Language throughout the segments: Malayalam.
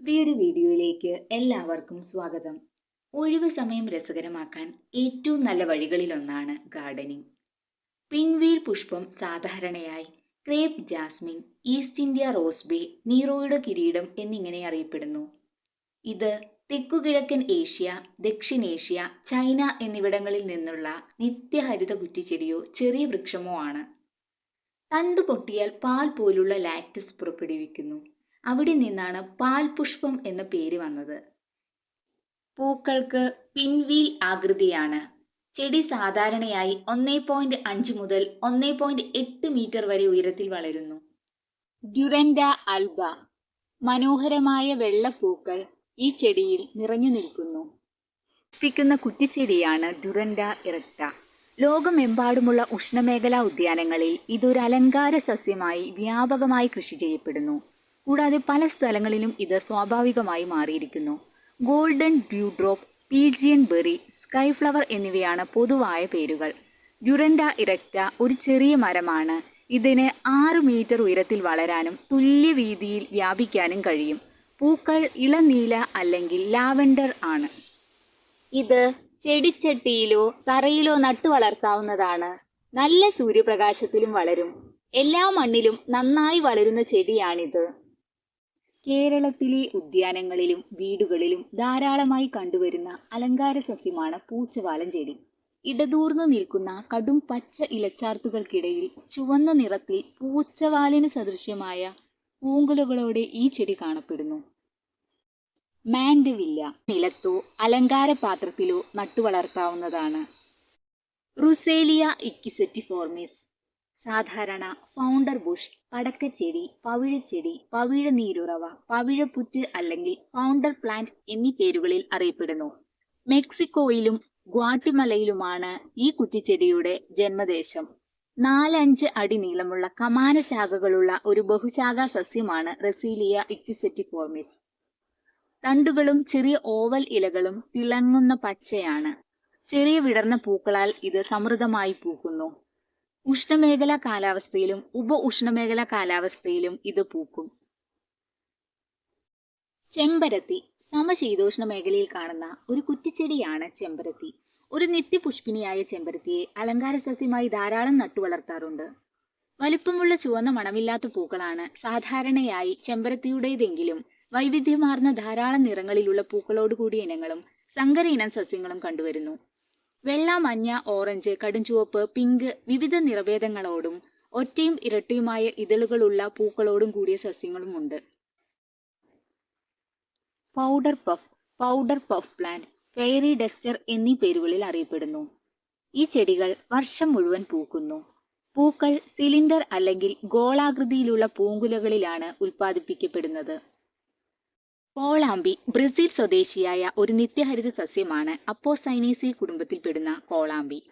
പുതിയൊരു വീഡിയോയിലേക്ക് എല്ലാവർക്കും സ്വാഗതം. ഒഴിവ് സമയം രസകരമാക്കാൻ ഏറ്റവും നല്ല വഴികളിലൊന്നാണ് ഗാർഡനിങ്. പിൻവീൽ പുഷ്പം സാധാരണയായി crape jasmine East India rosebay നീറോയുടെ കിരീടം എന്നിങ്ങനെ അറിയപ്പെടുന്നു. ഇത് തെക്കുകിഴക്കൻ ഏഷ്യ ദക്ഷിണേഷ്യ ചൈന എന്നിവിടങ്ങളിൽ നിന്നുള്ള നിത്യഹരിത കുറ്റിച്ചെടിയോ ചെറിയ വൃക്ഷമോ ആണ്. തണ്ടു പൊട്ടിയാൽ പാൽ പോലുള്ള ലാക്ടസ് പുറപ്പെടുവിക്കുന്നു. അവിടെ നിന്നാണ് പാൽപുഷ്പം എന്ന പേര് വന്നത്. പൂക്കൾക്ക് പിൻവീൽ ആകൃതിയാണ്. ചെടി സാധാരണയായി ഒന്നേ പോയിന്റ് അഞ്ച് മുതൽ ഒന്നേ പോയിന്റ് എട്ട് മീറ്റർ വരെ ഉയരത്തിൽ വളരുന്നു. ഡ്യുറൻഡ അൽബ മനോഹരമായ വെള്ളപ്പൂക്കൾ ഈ ചെടിയിൽ നിറഞ്ഞു നിൽക്കുന്നു. ിക്കുന്ന കുറ്റിച്ചെടിയാണ് ഡുറൻഡ ഇറക്ട ലോകമെമ്പാടുമുള്ള ഉഷ്ണമേഖലാ ഉദ്യാനങ്ങളിൽ ഇതൊരു അലങ്കാര സസ്യമായി വ്യാപകമായി കൃഷി ചെയ്യപ്പെടുന്നു. കൂടാതെ പല സ്ഥലങ്ങളിലും ഇത് സ്വാഭാവികമായി മാറിയിരിക്കുന്നു. Golden dew dewdrop pigeon berry sky flower എന്നിവയാണ് പൊതുവായ പേരുകൾ. ഡ്യുറൻഡ ഇറക്റ്റ ഒരു ചെറിയ മരമാണ്. ഇതിന് ആറ് മീറ്റർ ഉയരത്തിൽ വളരാനും തുല്യ വീതിയിൽ വ്യാപിക്കാനും കഴിയും. പൂക്കൾ ഇളനീല അല്ലെങ്കിൽ ലാവൻഡർ ആണ്. ഇത് ചെടിച്ചട്ടിയിലോ തറയിലോ നട്ടു വളർത്താവുന്നതാണ്. നല്ല സൂര്യപ്രകാശത്തിലും വളരും. എല്ലാ മണ്ണിലും നന്നായി വളരുന്ന ചെടിയാണിത്. കേരളത്തിലെ ഉദ്യാനങ്ങളിലും വീടുകളിലും ധാരാളമായി കണ്ടുവരുന്ന അലങ്കാര സസ്യമാണ് പൂച്ചവാലം ചെടി. ഇടതൂർന്നു നിൽക്കുന്ന കടും പച്ച ഇലച്ചാർത്തുകൾക്കിടയിൽ ചുവന്ന നിറത്തിൽ പൂച്ചവാലിന് സദൃശ്യമായ പൂങ്കുലകളോടെ ഈ ചെടി കാണപ്പെടുന്നു. മാൻഡവില്ല നിലത്തോ അലങ്കാര പാത്രത്തിലോ നട്ടുവളർത്താവുന്നതാണ്. റുസേലിയ ഇക്കിസെറ്റിഫോർമിസ് സാധാരണ ഫൗണ്ടർ ബുഷ് പടക്കച്ചെടി പവിഴച്ചെടി പവിഴ നീരുറവ പവിഴപ്പുറ്റ് അല്ലെങ്കിൽ ഫൗണ്ടർ പ്ലാന്റ് എന്നീ പേരുകളിൽ അറിയപ്പെടുന്നു. മെക്സിക്കോയിലും ഗ്വാട്ടിമലയിലുമാണ് ഈ കുറ്റിച്ചെടിയുടെ ജന്മദേശം. നാലഞ്ച് അടി നീളമുള്ള കമാന ശാഖകളുള്ള ഒരു ബഹുശാഖാ സസ്യമാണ് റെസീലിയ ഇക്വിസെറ്റിഫോർമിസ് തണ്ടുകളും ചെറിയ ഓവൽ ഇലകളും തിളങ്ങുന്ന പച്ചയാണ്. ചെറിയ വിടർന്ന പൂക്കളാൽ ഇത് സമൃദ്ധമായി പൂക്കുന്നു. ഉഷ്ണമേഖലാ കാലാവസ്ഥയിലും ഉപ ഉഷ്ണമേഖലാ കാലാവസ്ഥയിലും ഇത് പൂക്കും. ചെമ്പരത്തി. സമശീതോഷ്ണ മേഖലയിൽ കാണുന്ന ഒരു കുറ്റിച്ചെടിയാണ് ചെമ്പരത്തി. ഒരു നിത്യപുഷ്പിനിയായ ചെമ്പരത്തിയെ അലങ്കാര സസ്യമായി ധാരാളം നട്ടുവളർത്താറുണ്ട് വലിപ്പമുള്ള ചുവന്ന മണമില്ലാത്ത പൂക്കളാണ് സാധാരണയായി ചെമ്പരത്തിയുടേതെങ്കിലും വൈവിധ്യമാർന്ന ധാരാളം നിറങ്ങളിലുള്ള പൂക്കളോടുകൂടിയ ഇനങ്ങളും സങ്കര ഇനം സസ്യങ്ങളും കണ്ടുവരുന്നു. വെള്ള മഞ്ഞ ഓറഞ്ച് കടുംചുവപ്പ് പിങ്ക് വിവിധ നിറവേദങ്ങളോടും ഒറ്റയും ഇരട്ടിയുമായ ഇതളുകളുള്ള പൂക്കളോടും കൂടിയ സസ്യങ്ങളുമുണ്ട്. Powder puff powder puff plant fairy duster എന്നീ പേരുകളിൽ അറിയപ്പെടുന്നു. ഈ ചെടികൾ വർഷം മുഴുവൻ പൂക്കുന്നു. പൂക്കൾ സിലിണ്ടർ അല്ലെങ്കിൽ ഗോളാകൃതിയിലുള്ള പൂങ്കുലകളിലാണ് ഉൽപ്പാദിപ്പിക്കപ്പെടുന്നത്. കോളാമ്പി ബ്രസീൽ സ്വദേശിയായ ഒരു നിത്യഹരിത സസ്യമാണ് അപ്പോസൈനേസി കുടുംബത്തിൽപ്പെടുന്ന കോളാമ്പി.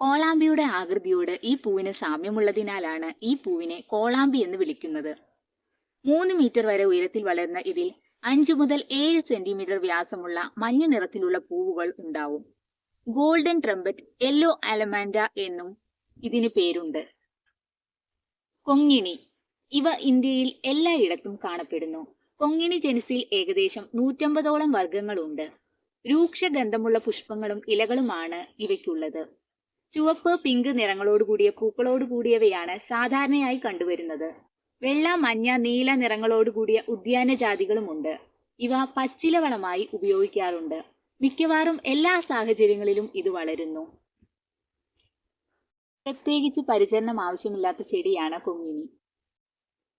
കോളാമ്പിയുടെ ആകൃതിയോട് ഈ പൂവിന് സാമ്യമുള്ളതിനാലാണ് ഈ പൂവിനെ കോളാമ്പി എന്ന് വിളിക്കുന്നത്. മൂന്ന് മീറ്റർ വരെ ഉയരത്തിൽ വളരുന്ന ഇതിൽ അഞ്ചു മുതൽ ഏഴ് സെന്റിമീറ്റർ വ്യാസമുള്ള മഞ്ഞ നിറത്തിലുള്ള പൂവുകൾ ഉണ്ടാവും. ഗോൾഡൻ ട്രംപറ്റ് യെല്ലോ അലമാൻഡ എന്നും ഇതിന് പേരുണ്ട്. കൊങ്ങിണി. ഇവ ഇന്ത്യയിൽ എല്ലായിടത്തും കാണപ്പെടുന്നു. കൊങ്ങിണി ജനുസിൽ ഏകദേശം നൂറ്റമ്പതോളം വർഗങ്ങളുണ്ട് രൂക്ഷഗന്ധമുള്ള പുഷ്പങ്ങളും ഇലകളുമാണ് ഇവയ്ക്കുള്ളത്. ചുവപ്പ് പിങ്ക് നിറങ്ങളോട് കൂടിയ പൂക്കളോട് കൂടിയവയാണ് സാധാരണയായി കണ്ടുവരുന്നത്. വെള്ള മഞ്ഞ നീല നിറങ്ങളോട് കൂടിയ ഉദ്യാന ജാതികളുമുണ്ട് ഇവ പച്ചിലവളമായി ഉപയോഗിക്കാറുണ്ട്. മിക്കവാറും എല്ലാ സാഹചര്യങ്ങളിലും ഇത് വളരുന്നു. പ്രത്യേകിച്ച് പരിചരണം ആവശ്യമില്ലാത്ത ചെടിയാണ് കൊങ്ങിണി.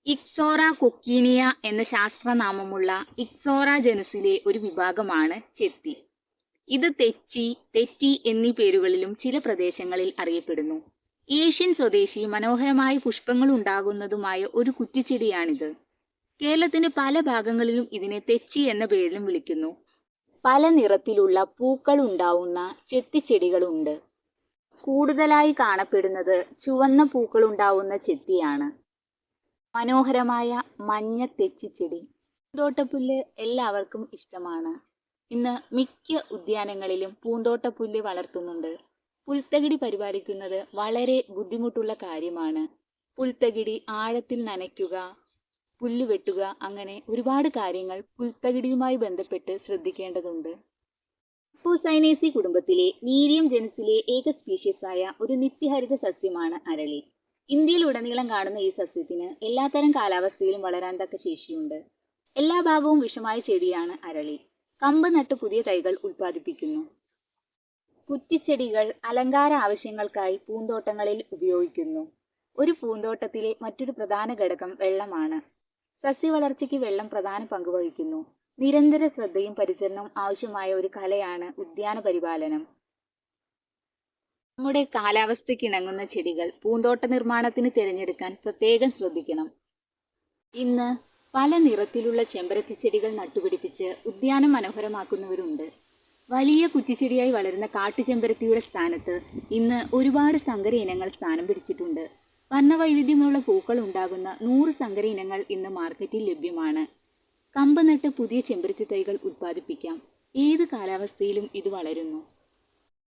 ഇക്സോറ കൊക്കീനിയ എന്ന ശാസ്ത്രനാമമുള്ള ഇക്സോറ ജനുസിലെ ഒരു വിഭാഗമാണ് ചെത്തി. ഇത് തെച്ചി തെറ്റി എന്നീ പേരുകളിലും ചില പ്രദേശങ്ങളിൽ അറിയപ്പെടുന്നു. ഏഷ്യൻ സ്വദേശി മനോഹരമായ പുഷ്പങ്ങൾ ഉണ്ടാകുന്നതുമായ ഒരു കുറ്റിച്ചെടിയാണിത്. കേരളത്തിന്റെ പല ഭാഗങ്ങളിലും ഇതിനെ തെച്ചി എന്ന പേരിലും വിളിക്കുന്നു. പല നിറത്തിലുള്ള പൂക്കൾ ഉണ്ടാവുന്ന ചെത്തിച്ചെടികളുണ്ട്. കൂടുതലായി കാണപ്പെടുന്നത് ചുവന്ന പൂക്കൾ ഉണ്ടാവുന്ന ചെത്തിയാണ്. മനോഹരമായ മഞ്ഞ തെച്ചിച്ചെടി പൂന്തോട്ടപ്പുല്ല് എല്ലാവർക്കും ഇഷ്ടമാണ്. ഇന്ന് മിക്ക ഉദ്യാനങ്ങളിലും പൂന്തോട്ടപ്പുല്ല് വളർത്തുന്നുണ്ട്. പുൽത്തകിടി പരിപാലിക്കുന്നത് വളരെ ബുദ്ധിമുട്ടുള്ള കാര്യമാണ്. പുൽത്തകിടി ആഴത്തിൽ നനയ്ക്കുക പുല്ല് വെട്ടുക അങ്ങനെ ഒരുപാട് കാര്യങ്ങൾ പുൽത്തകിടിയുമായി ബന്ധപ്പെട്ട് ശ്രദ്ധിക്കേണ്ടതുണ്ട്. പൂസൈനേസി കുടുംബത്തിലെ നീരിയം ജനുസിലെ ഏക സ്പീഷ്യസായ ഒരു നിത്യഹരിത സസ്യമാണ് അരളി. ഇന്ത്യയിലുടനീളം കാണുന്ന ഈ സസ്യത്തിന് എല്ലാത്തരം കാലാവസ്ഥയിലും വളരാൻ തക്ക ശേഷിയുണ്ട്. എല്ലാ ഭാഗവും വിഷമായ ചെടിയാണ് അരളി. കമ്പ് നട്ട് പുതിയ തൈകൾ ഉൽപ്പാദിപ്പിക്കുന്നു. കുറ്റിച്ചെടികൾ അലങ്കാര ആവശ്യങ്ങൾക്കായി പൂന്തോട്ടങ്ങളിൽ ഉപയോഗിക്കുന്നു. ഒരു പൂന്തോട്ടത്തിലെ മറ്റൊരു പ്രധാന ഘടകം വെള്ളമാണ്. സസ്യ വളർച്ചയ്ക്ക് വെള്ളം പ്രധാന പങ്ക് വഹിക്കുന്നു. നിരന്തര ശ്രദ്ധയും പരിചരണവും ആവശ്യമായ ഒരു കലയാണ് ഉദ്യാന പരിപാലനം. നമ്മുടെ കാലാവസ്ഥയ്ക്ക് ഇണങ്ങുന്ന ചെടികൾ പൂന്തോട്ട നിർമ്മാണത്തിന് തിരഞ്ഞെടുക്കാൻ പ്രത്യേകം ശ്രദ്ധിക്കണം. ഇന്ന് പല നിറത്തിലുള്ള ചെമ്പരത്തി ചെടികൾ നട്ടുപിടിപ്പിച്ച് ഉദ്യാനം മനോഹരമാക്കുന്നവരുണ്ട്. വലിയ കുറ്റിച്ചെടിയായി വളരുന്ന കാട്ടുചെമ്പരത്തിയുടെ സ്ഥാനത്ത് ഇന്ന് ഒരുപാട് സങ്കര ഇനങ്ങൾ സ്ഥാനം പിടിച്ചിട്ടുണ്ട്. വർണവൈവിധ്യമുള്ള പൂക്കൾ ഉണ്ടാകുന്ന നൂറ് സങ്കര ഇനങ്ങൾ ഇന്ന് മാർക്കറ്റിൽ ലഭ്യമാണ്. കമ്പ് നട്ട് പുതിയ ചെമ്പരത്തി തൈകൾ ഉത്പാദിപ്പിക്കാം. ഏത് കാലാവസ്ഥയിലും ഇത് വളരുന്നു.